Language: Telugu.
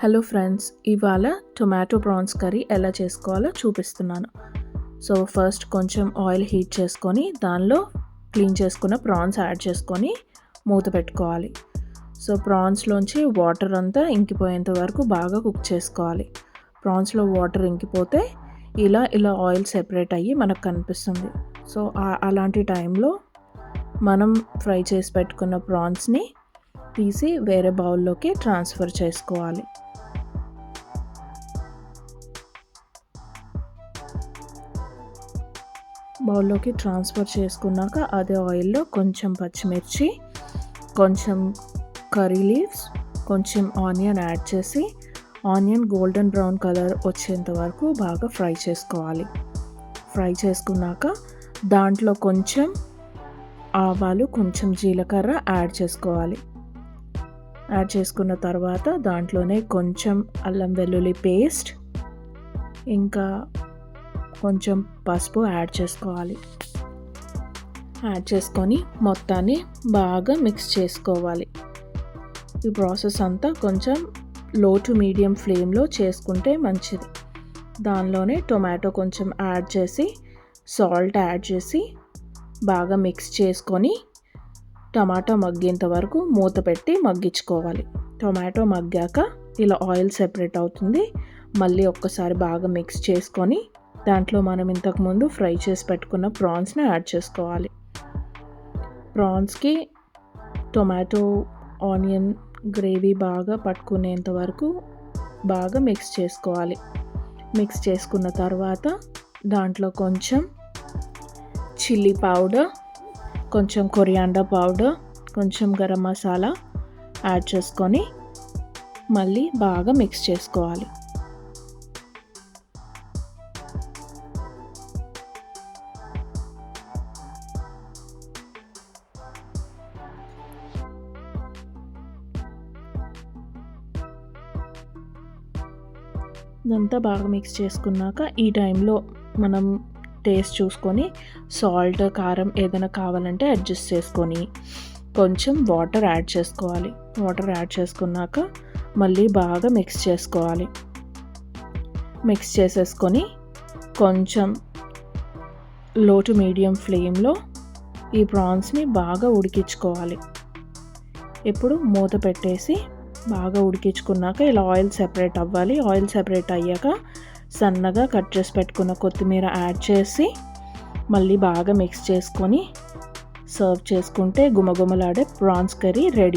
హలో ఫ్రెండ్స్ ఇవాళ టొమాటో ప్రాన్స్ కర్రీ ఎలా చేసుకోవాలో చూపిస్తున్నాను. సో ఫస్ట్ కొంచెం ఆయిల్ హీట్ చేసుకొని దానిలో క్లీన్ చేసుకున్న ప్రాన్స్ యాడ్ చేసుకొని మూత పెట్టుకోవాలి. సో ప్రాన్స్లోంచి వాటర్ అంతా ఇంకిపోయేంత వరకు బాగా కుక్ చేసుకోవాలి. ప్రాన్స్లో వాటర్ ఇంకిపోతే ఇలా ఇలా ఆయిల్ సెపరేట్ అయ్యి మనకు కనిపిస్తుంది. సో అలాంటి టైంలో మనం ఫ్రై చేసి పెట్టుకున్న ప్రాన్స్ని తీసి వేరే బౌల్లోకి ట్రాన్స్ఫర్ చేసుకోవాలి. బౌల్లోకి ట్రాన్స్ఫర్ చేసుకున్నాక అదే ఆయిల్లో కొంచెం పచ్చిమిర్చి కొంచెం కర్రీ లీవ్స్ కొంచెం ఆనియన్ యాడ్ చేసి ఆనియన్ గోల్డెన్ బ్రౌన్ కలర్ వచ్చేంత వరకు బాగా ఫ్రై చేసుకోవాలి. ఫ్రై చేసుకున్నాక దాంట్లో కొంచెం ఆవాలు కొంచెం జీలకర్ర యాడ్ చేసుకోవాలి. యాడ్ చేసుకున్న తర్వాత దాంట్లోనే కొంచెం అల్లం వెల్లుల్లి పేస్ట్ ఇంకా కొంచెం పసుపు యాడ్ చేసుకోవాలి. యాడ్ చేసుకొని మొత్తాన్ని బాగా మిక్స్ చేసుకోవాలి. ఈ ప్రాసెస్ అంతా కొంచెం లో టు మీడియం ఫ్లేమ్లో చేసుకుంటే మంచిది. దానిలోనే టొమాటో కొంచెం యాడ్ చేసి సాల్ట్ యాడ్ చేసి బాగా మిక్స్ చేసుకొని టమాటా మగ్గేంత వరకు మూత పెట్టి మగ్గించుకోవాలి. టొమాటో మగ్గాక ఇలా ఆయిల్ సెపరేట్ అవుతుంది. మళ్ళీ ఒక్కసారి బాగా మిక్స్ చేసుకొని దాంట్లో మనం ఇంతకుముందు ఫ్రై చేసి పెట్టుకున్న ప్రాన్స్ని యాడ్ చేసుకోవాలి. ప్రాన్స్కి టొమాటో ఆనియన్ గ్రేవీ బాగా పట్టుకునేంత వరకు బాగా మిక్స్ చేసుకోవాలి. మిక్స్ చేసుకున్న తర్వాత దాంట్లో కొంచెం చిల్లీ పౌడర్ కొంచెం కొరియాండర్ పౌడర్ కొంచెం గరం మసాలా యాడ్ చేసుకొని మళ్ళీ బాగా మిక్స్ చేసుకోవాలి. ఇదంతా బాగా మిక్స్ చేసుకున్నాక ఈ టైంలో మనం టేస్ట్ చూసుకొని సాల్ట్ కారం ఏదైనా కావాలంటే అడ్జస్ట్ చేసుకొని కొంచెం వాటర్ యాడ్ చేసుకోవాలి. వాటర్ యాడ్ చేసుకున్నాక మళ్ళీ బాగా మిక్స్ చేసుకోవాలి. మిక్స్ చేసేసుకొని కొంచెం లో టు మీడియం ఫ్లేమ్లో ఈ ప్రాన్స్ని బాగా ఉడికించుకోవాలి. ఇప్పుడు మూత పెట్టేసి బాగా ఉడికించుకున్నాక ఇలా ఆయిల్ సెపరేట్ అవ్వాలి. ఆయిల్ సెపరేట్ అయ్యాక సన్నగా కట్ చేసి పెట్టుకున్న కొత్తిమీర యాడ్ చేసి మళ్ళీ బాగా మిక్స్ చేసుకొని సర్వ్ చేసుకుంటే గుమగుమలాడే ప్రాన్స్ కర్రీ రెడీ.